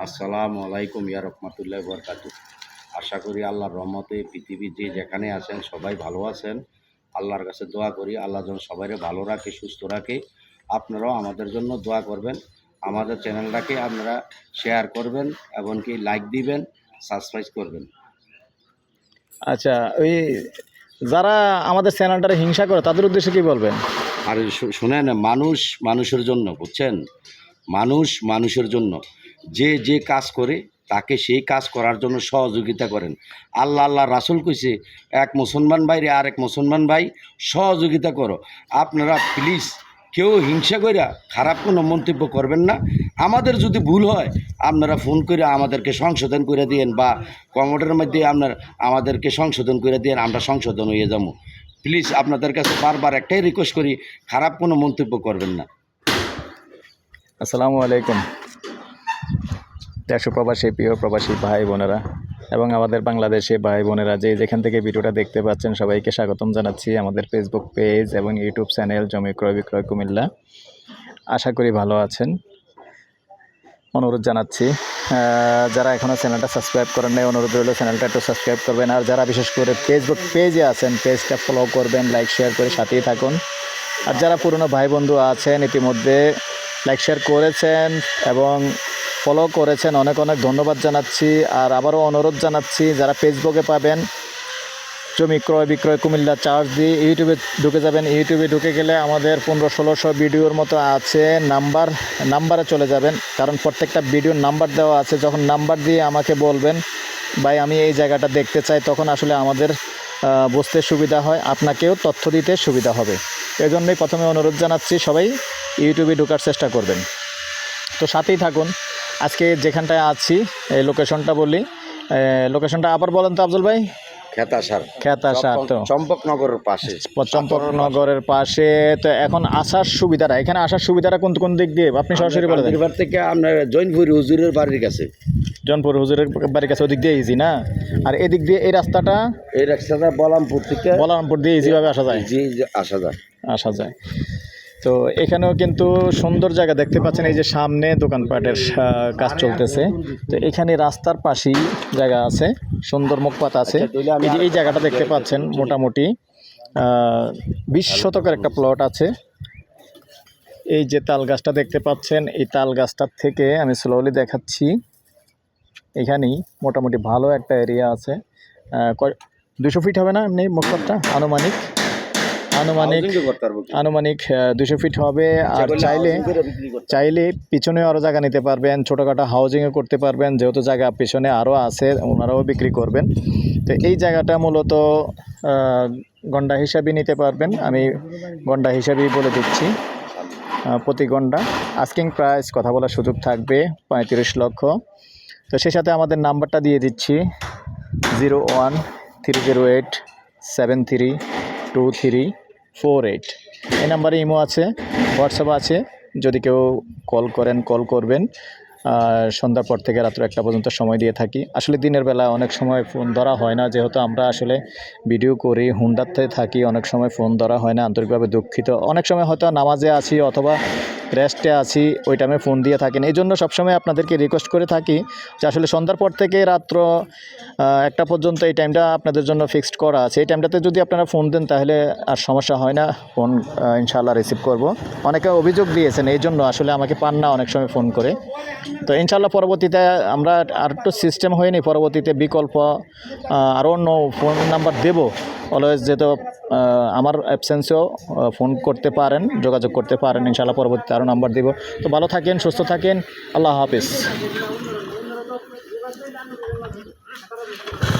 আসসালামু আলাইকুম ইয়া রহমতুল্লাহ বরকাতু আশা করি আল্লাহর রহমতে পৃথিবীর যে যেখানে আছেন সবাই ভালো আছেন। আল্লাহর কাছে দোয়া করি আল্লাহ যেন সবাইকে ভালো রাখে সুস্থ রাখে। আপনারাও আমাদের জন্য দোয়া করবেন। আমাদের চ্যানেলটাকে আপনারা শেয়ার করবেন এমনকি লাইক দিবেন সাবস্ক্রাইব করবেন। আচ্ছা ওই যারা আমাদের চ্যানেলটারে হিংসা করে তাদের উদ্দেশ্যে কি বলবেন? আর শুনেন মানুষ মানুষের জন্য বুঝছেন? মানুষ মানুষের জন্য। যে যে কাজ করে, তাকে সেই কাজ করার জন্য সহযোগিতা করেন। আল্লাহ আল্লাহ, রাসুল কইছে, এক মুসলমান ভাইরে আর এক মুসলমান ভাই, সহযোগিতা করো। আপনারা প্লিজ কেউ হিংসা কইরা খারাপ কোনো মন্তব্য করবেন না। আমাদের যদি ভুল হয়, আপনারা ফোন করে আমাদেরকে সংশোধন করে দিয়েন বা কমেন্টের মধ্যে আপনার, আমাদেরকে সংশোধন করে দিয়েন, আমরা সংশোধন হয়ে যাব। প্লিজ আপনাদের কাছে বারবার একটাই রিকোয়েস্ট করি, খারাপ কোনো মন্তব্য করবেন না। আসসালামু আলাইকুম। দেশ প্রবাসী প্রিয় প্রবাসী ভাই বোনেরা এবং আমাদের বাংলাদেশে ভাই বোনেরা যে যেখান থেকে ভিডিওটা দেখতে পাচ্ছেন, সবাইকে স্বাগতম জানাচ্ছি আমাদের ফেসবুক পেজ এবং ইউটিউব চ্যানেল জমি ক্রয় বিক্রয় কুমিল্লা। আশা করি ভালো আছেন। অনুরোধ জানাচ্ছি যারা এখনও চ্যানেলটা সাবস্ক্রাইব করেন নাই, অনুরোধ রইল চ্যানেলটা একটু সাবস্ক্রাইব করবেন। আর যারা বিশেষ করে ফেসবুক পেজে আছেন পেজটা ফলো করবেন লাইক শেয়ার করে সাথেই থাকুন। আর যারা পুরনো ভাই বন্ধু আছেন, ইতিমধ্যে লাইক শেয়ার করেছেন এবং ফলো করেছেন, অনেক অনেক ধন্যবাদ জানাচ্ছি। আর আবারও অনুরোধ জানাচ্ছি, যারা ফেসবুকে পাবেন, জমি ক্রয়, বিক্রয়, কুমিল্লা চার্জ দিয়ে ইউটিউবে ঢুকে যাবেন। ইউটিউবে ঢুকে গেলে আমাদের পনেরো ষোলোশো ভিডিওর মতো আছে। নাম্বার নাম্বারে চলে যাবেন। কারণ প্রত্যেকটা ভিডিওর নাম্বার দেওয়া আছে। যখন নাম্বার দিয়ে আমাকে বলবেন, ভাই, আমি এই জায়গাটা দেখতে চাই, তখন আসলে আমাদের বুঝতে সুবিধা হয়। আপনাকেও তথ্য দিতে সুবিধা হবে। এজন্যই প্রথমে অনুরোধ জানাচ্ছি, সবাই ইউটিউবে ঢোকার চেষ্টা করবেন। তো সাথেই থাকুন। আজকে যেখানটায় আছি এই লোকেশনটা বলি। লোকেশনটা আবার বলেন তো আফজল ভাই। খেতাসার। খেতাসার তো। চম্পকনগরের পাশে। চম্পকনগরের পাশে। তো এখন আসার সুবিধাটা এখানে আসার সুবিধাটা কোন কোন দিক দিয়ে? আপনি সরাসরি বলে দেন। থেকে আপনার জৈনপুর হুজুরের বাড়ির কাছে। জনপুর হুজুরের বাড়ির কাছে ওদিক দিয়ে ইজি না? আর এদিক দিয়ে এই রাস্তাটা? এই রাস্তাটা বলামপুর থেকে দিয়ে ইজিভাবে আসা যায়। জি, আসা যায়। আসা যায়। তো এখানেও কিন্তু সুন্দর জায়গা দেখতে পাচ্ছেন এই যে সামনে দোকানপাটের কাজ চলতেছে। তো এখানে রাস্তার পাশেই জায়গা আছে সুন্দর মুখপাত আছে। এই যে এই জায়গাটা দেখতে পাচ্ছেন মোটামুটি। বিশ শতকের একটা প্লট আছে। এই যে তাল গাছটা দেখতে পাচ্ছেন এই তাল গাছটার থেকে আমি স্লোলি দেখাচ্ছি। এখানেই মোটামুটি ভালো একটা এরিয়া আছে। দুশো ফিট হবে না এমনি মুখপাতটা? আনুমানিক। আনুমানিক? আনুমানিক দুশো ফিট হবে। আর চাইলে চাইলে পিছনেও আরও জায়গা নিতে পারবেন ছোটোখাটো হাউজিংও করতে পারবেন যেহেতু জায়গা পিছনে আরও আছে ওনারাও বিক্রি করবেন। তো এই জায়গাটা মূলত গন্ডা হিসাবে নিতে পারবেন। আমি গন্ডা হিসাবেই বলে দিচ্ছি প্রতি গন্ডা। আস্কিং প্রাইস কথা বলার সুযোগ থাকবে পঁয়ত্রিশ লক্ষ। তো সেই সাথে আমাদের নাম্বারটা দিয়ে দিচ্ছি zero one three zero eight seven three two three four eight এই নাম্বারে ইমো আছে, হোয়াটসঅ্যাপ আছে, যদি কেউ কল করেন, কল করবেন। সন্ধ্যার পর থেকে রাত্র একটা পর্যন্ত সময় দিয়ে থাকি। আসলে দিনের বেলা অনেক সময় ফোন ধরা হয় না, যেহেতু আমরা আসলে ভিডিও করি, হুন্ডাতে থাকি, অনেক সময় ফোন ধরা হয় না, আন্তরিকভাবে দুঃখিত। অনেক সময় হয়তো নামাজে আছি অথবা রেস্টে আছি, ওই টাইমে ফোন দিয়ে থাকেন। এই জন্য সবসময় আপনাদেরকে রিকোয়েস্ট করে থাকি যে আসলে সন্ধ্যার পর থেকে রাত্র একটা পর্যন্ত এই টাইমটা আপনাদের জন্য ফিক্সড করা আছে। এই টাইমটাতে যদি আপনারা ফোন দেন তাহলে আর সমস্যা হয় না ফোন ইনশাল্লাহ রিসিভ করব। অনেকে অভিযোগ দিয়েছেন এই জন্য আসলে আমাকে পান না অনেক সময় ফোন করে। তো ইনশাল্লাহ পরবর্তীতে আমরা আর একটু সিস্টেম হয়নি, পরবর্তীতে বিকল্প আরও অন্য ফোন নাম্বার দেব। অলওয়েজ যেহেতু আমার অ্যাবসেন্সেও ফোন করতে পারেন, যোগাযোগ করতে পারেন, ইনশাআল্লাহ পরবর্তীতে আরও নাম্বার দেব। তো ভালো থাকেন সুস্থ থাকেন। আল্লাহ হাফিজ।